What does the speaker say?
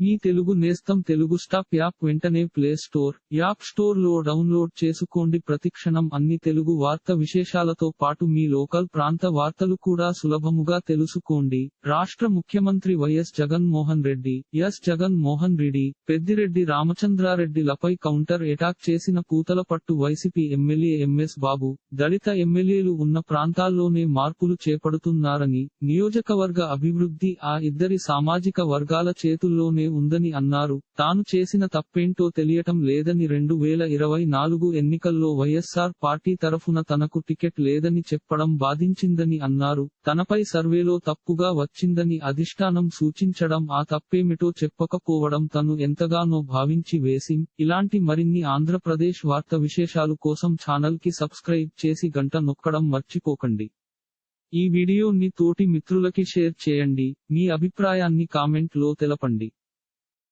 మీ తెలుగు నేస్తం Telugu stop app వెంటనే play store app స్టోర్లో డౌన్లోడ్ చేసుకోండి. ప్రతిక్షణం అన్ని తెలుగు వార్త విశేషాలతో పాటు మీ లోకల్ ప్రాంత వార్తలు కూడా సులభముగా తెలుసుకోండి. రాష్ట్ర ముఖ్యమంత్రి వైఎస్ జగన్ మోహన్ రెడ్డి ఎస్ జగన్ మోహన్ రెడ్డి పెద్దిరెడ్డి రామచంద్రారెడ్డిలపై కౌంటర్ అటాక్ చేసిన Puthalapattu YCP MLA MS Babu దళిత ఎమ్మెల్యేలు ఉన్న ప్రాంతాల్లోనే మార్పులు చేపడుతున్నారని నియోజకవర్గ అభివృద్ధి ఆ ఇద్దరి సామాజిక వర్గాల చేతుల్లోనే ఉందని అన్నారు. తాను చేసిన తప్పేంటో తెలియటం లేదని రెండు వేల ఇరవై నాలుగు ఎన్నికల్లో వైఎస్సార్ పార్టీ తరఫున తనకు టికెట్ లేదని చెప్పడం బాధించిందని అన్నారు. తనపై సర్వేలో తప్పుగా వచ్చిందని అధిష్టానం సూచించడం ఆ తప్పేమిటో చెప్పకపోవడం తను ఎంతగానో భావించి వేసిం ఇలాంటి మరిన్ని ఆంధ్రప్రదేశ్ వార్త విశేషాలు కోసం ఛానల్కి సబ్స్క్రైబ్ చేసి గంట నొక్కడం మర్చిపోకండి. ఈ వీడియోని తోటి మిత్రులకి షేర్ చేయండి. మీ అభిప్రాయాన్ని కామెంట్లో తెలపండి.